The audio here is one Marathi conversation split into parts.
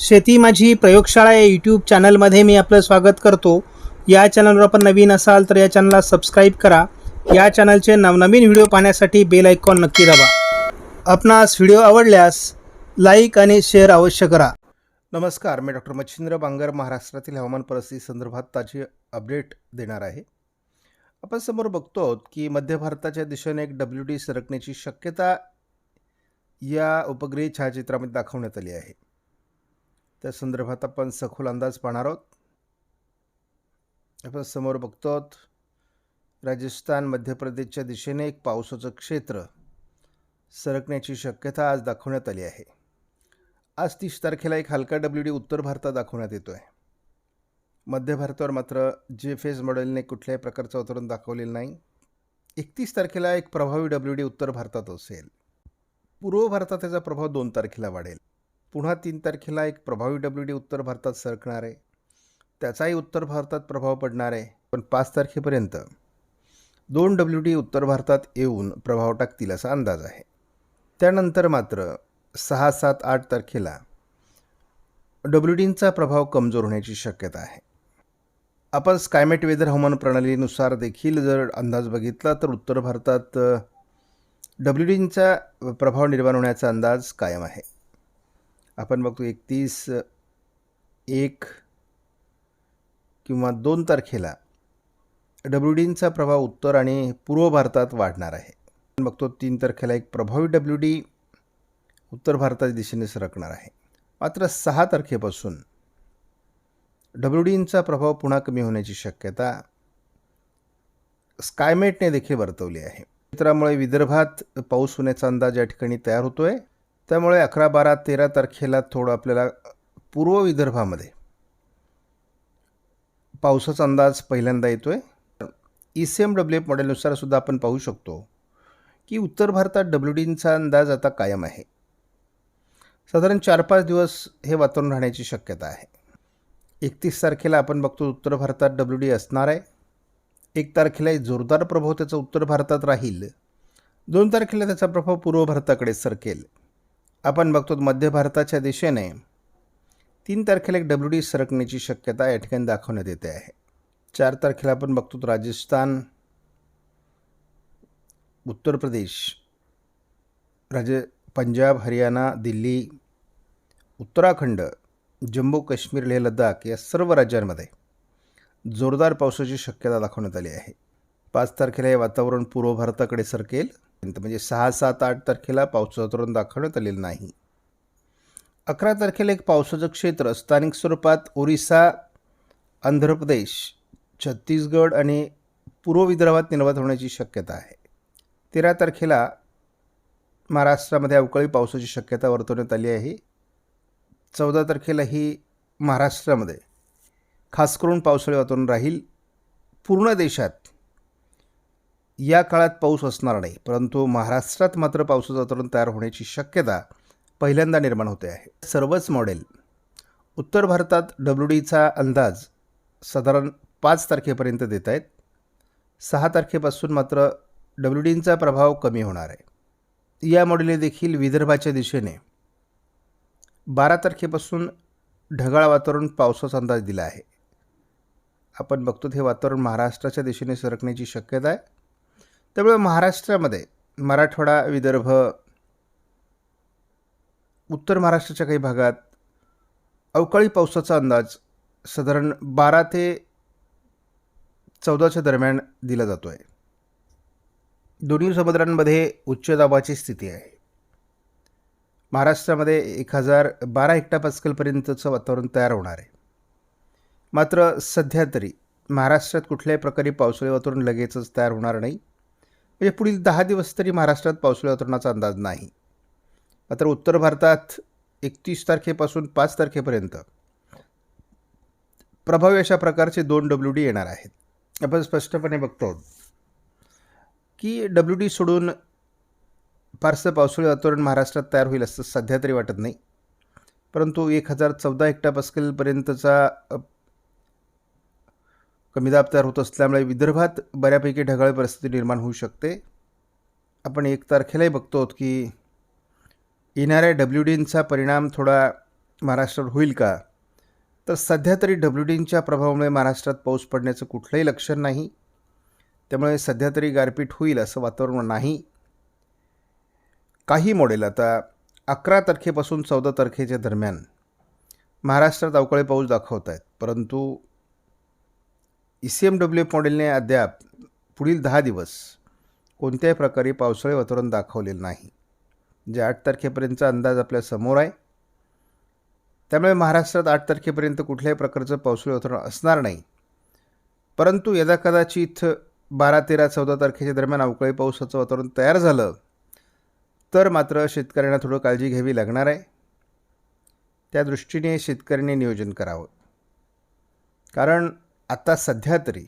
शेती माझी प्रयोगशाळा या यूट्यूब चॅनलमध्ये मी आपलं स्वागत करतो. या चॅनलवर आपण नवीन असाल तर या चॅनलला सबस्क्राईब करा. या चॅनलचे नवनवीन व्हिडिओ पाहण्यासाठी बेल आयकॉन नक्की दाबा. आपणास व्हिडिओ आवडल्यास लाईक आणि शेअर अवश्य करा. नमस्कार मी डॉक्टर मच्छिंद्र बांगर महाराष्ट्रातील हवामान परिस्थिती संदर्भात ताजी अपडेट देणार आहे. आपण समोर बघतो आहोत की मध्य भारताच्या दिशेने एक डब्ल्यू डी सरकण्याची शक्यता या उपग्रही छायाचित्रामध्ये दाखवण्यात आली आहे. त्या संदर्भात आपण सखोल अंदाज पाहणार आहोत. आपण समोर बघतो आहोत राजस्थान मध्य प्रदेशच्या दिशेने एक पावसाचं क्षेत्र सरकण्याची शक्यता आज दाखवण्यात आली आहे. आज तीस तारखेला एक हलका डब्ल्यू डी उत्तर भारतात दाखवण्यात येतो आहे मध्य भारतावर मात्र जे फेज मॉडेलने कुठल्याही प्रकारचं अवतरण दाखवलेलं नाही. एकतीस तारखेला एक प्रभावी डब्ल्यू डी उत्तर भारतात असेल. पूर्व भारतात त्याचा प्रभाव दोन तारखेला वाढेल. पुन्हा तीन तारखेला एक प्रभावी डब्ल्यू डी उत्तर भारतात सरकणार. आहे त्याचाही उत्तर भारतात प्रभाव पडणार आहे पण पाच तारखेपर्यंत. दोन डब्ल्यू डी उत्तर भारतात येऊन प्रभाव टाकतील असा अंदाज आहे. त्यानंतर मात्र सहा सात आठ तारखेला डब्ल्यू डींचा प्रभाव कमजोर होण्याची शक्यता आहे. आपण स्कायमेट वेदर हवामान प्रणालीनुसार देखील जर अंदाज बघितला तर उत्तर भारतात डब्ल्यू डींचा प्रभाव निर्माण होण्याचा अंदाज कायम आहे. आपण बघतो एकतीस एक किंवा दोन तारखेला डब्ल्यू डींचा प्रभाव उत्तर आणि पूर्व भारतात वाढणार आहे. आपण बघतो तीन तारखेला एक प्रभावी डब्ल्यू डी उत्तर भारताच्या दिशेने सरकणार आहे. मात्र सहा तारखेपासून डब्ल्यू डींचा प्रभाव पुन्हा कमी होण्याची शक्यता स्कायमेटने देखील वर्तवली आहे. चित्रामुळे विदर्भात पाऊस होण्याचा अंदाज या ठिकाणी तयार होतो आहे त्यामुळे अकरा बारा तेरा तारखेला थोडं आपल्याला पूर्व विदर्भामध्ये पावसाचा अंदाज पहिल्यांदा येतो आहे E C M W F मॉडेलनुसार सुद्धा आपण पाहू शकतो की उत्तर भारतात डब्ल्यू डींचा अंदाज आता कायम आहे. साधारण चार पाच दिवस हे वातावरण राहण्याची शक्यता आहे. एकतीस तारखेला आपण बघतो उत्तर भारतात डब्ल्यू डी असणार आहे. एक तारखेला जोरदार प्रभाव त्याचा उत्तर भारतात राहील. दोन तारखेला त्याचा प्रभाव पूर्व भारताकडे सरकेल. आपण बघतो मध्य भारताच्या दिशेने तीन तारखेला एक डब्ल्यू डी सरकण्याची शक्यता या ठिकाणी दाखवण्यात येते आहे. चार तारखेला आपण बघतो राजस्थान उत्तर प्रदेश राज पंजाब हरियाणा दिल्ली उत्तराखंड जम्मू काश्मीर लेह लडाख या सर्व राज्यांमध्ये जोरदार पावसाची शक्यता दाखवण्यात आली आहे. पाच तारखेला हे वातावरण पूर्व भारताकडे सरकेल. म्हणजे सहा सात आठ तारखेला पावसाचं धोरण दाखवण्यात आलेलं नाही. अकरा तारखेला एक पावसाचं क्षेत्र स्थानिक स्वरूपात ओरिसा आंध्र प्रदेश छत्तीसगड आणि पूर्व विदर्भात निर्माण होण्याची शक्यता आहे. तेरा तारखेला महाराष्ट्रामध्ये अवकाळी पावसाची शक्यता वर्तवण्यात आली आहे. चौदा तारखेला ही महाराष्ट्रामध्ये खास करून पावसाळी वातावरण राहील. पूर्ण देशात या काळात पाऊस असणार नाही परंतु महाराष्ट्रात मात्र पावसाचं वातावरण तयार होण्याची शक्यता पहिल्यांदा निर्माण होते आहे. सर्वच मॉडेल उत्तर भारतात डब्ल्यू डीचा अंदाज साधारण पाच तारखेपर्यंत देत आहेत. सहा तारखेपासून मात्र डब्ल्यू डींचा प्रभाव कमी होणार आहे. या मॉडेलने देखील विदर्भाच्या दिशेने बारा तारखेपासून ढगाळ वातावरण पावसाचा अंदाज दिला आहे. आपण बघतो हे वातावरण महाराष्ट्राच्या दिशेने सरकण्याची शक्यता आहे. त्यामुळे महाराष्ट्रामध्ये मराठवाडा विदर्भ उत्तर महाराष्ट्राच्या काही भागात अवकाळी पावसाचा अंदाज साधारण बारा ते चौदाच्या दरम्यान दिला जातो आहे दोन्ही समुद्रांमध्ये उच्च दाबाची स्थिती आहे. महाराष्ट्रामध्ये एक हजार बारा हेक्टा पास्कलपर्यंतचं वातावरण तयार होणार आहे. मात्र सध्या तरी महाराष्ट्रात कुठल्याही प्रकारे पावसाळी वातावरण लगेचच तयार होणार नाही. म्हणजे पुढील दहा दिवस तरी महाराष्ट्रात पावसाळी वातावरणाचा अंदाज नाही. मात्र उत्तर भारतात एकतीस तारखेपासून पाच तारखेपर्यंत प्रभावी अशा प्रकारचे दोन डब्ल्यू डी येणार आहेत. आपण स्पष्टपणे बघतो की डब्ल्यू डी सोडून फारसं पावसाळी वातावरण महाराष्ट्रात तयार होईल असं सध्या तरी वाटत नाही. परंतु एक हजार चौदा हेक्टा पास्कलपर्यंतचा कमी दाब तयार होत असल्यामुळे विदर्भात बऱ्यापैकी ढगाळ परिस्थिती निर्माण होऊ शकते. आपण एक तारखेलाही बघतो की येणाऱ्या डब्ल्यू डींचा परिणाम थोडा महाराष्ट्रावर होईल का? तर सध्या तरी डब्ल्यू डींच्या प्रभावामुळे महाराष्ट्रात पाऊस पडण्याचं कुठलंही लक्षण नाही. त्यामुळे सध्या तरी गारपीट होईल असं वातावरण नाही. काही मॉडेल आता अकरा तारखेपासून चौदा तारखेच्या दरम्यान महाराष्ट्रात अवकाळी पाऊस दाखवत आहेत. परंतु E C M W F मॉडेलने अद्याप पुढील दहा दिवस कोणत्याही प्रकारे पावसाळी वातावरण दाखवलेलं नाही. जे आठ तारखेपर्यंतचा अंदाज आपल्यासमोर आहे. त्यामुळे महाराष्ट्रात आठ तारखेपर्यंत कुठल्याही प्रकारचं पावसाळी वातावरण असणार नाही. परंतु यदा कदाचित बारा तेरा चौदा तारखेच्या दरम्यान अवकाळी पावसाचं वातावरण तयार झालं तर मात्र शेतकऱ्यांना थोडं काळजी घ्यावी लागणार आहे. त्या दृष्टीने शेतकऱ्यांनी नियोजन करावं. कारण आता सध्या तरी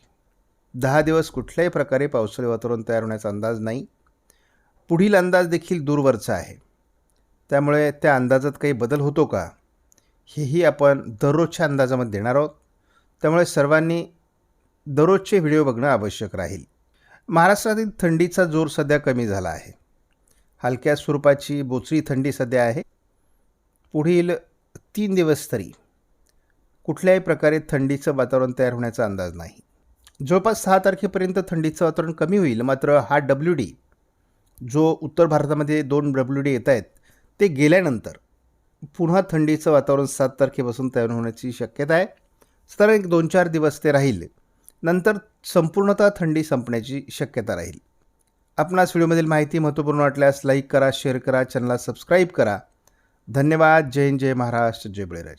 दहा दिवस कुठल्याही प्रकारे पावसाळी वातावरण तयार होण्याचा अंदाज नाही. पुढील अंदाज देखील दूरवरचा आहे. त्यामुळे त्या अंदाजात काही बदल होतो का हेही आपण दररोजच्या अंदाजामध्ये देणार आहोत. त्यामुळे सर्वांनी दररोजचे व्हिडिओ बघणं आवश्यक राहील. महाराष्ट्रातील थंडीचा जोर सध्या कमी झाला आहे. हलक्या स्वरूपाची बोचरी थंडी सध्या आहे. पुढील तीन दिवस तरी कुठल्याही प्रकारे थंडीचं वातावरण तयार होण्याचा अंदाज नाही. जवळपास सहा तारखेपर्यंत थंडीचं वातावरण कमी होईल मात्र हा डब्ल्यू डी जो उत्तर भारतामध्ये दोन डब्ल्यू डी येत आहेत ते गेल्यानंतर पुन्हा थंडीचं वातावरण सात तारखेपासून तयार होण्याची शक्यता आहे. तर एक दोन चार दिवस ते राहील नंतर संपूर्णतः थंडी संपण्याची शक्यता राहील. आपणास व्हिडिओमधील माहिती महत्त्वपूर्ण वाटल्यास लाईक करा शेअर करा चॅनलला सबस्क्राईब करा. धन्यवाद. जय हिंद जय महाराष्ट्र जय बळीराजा.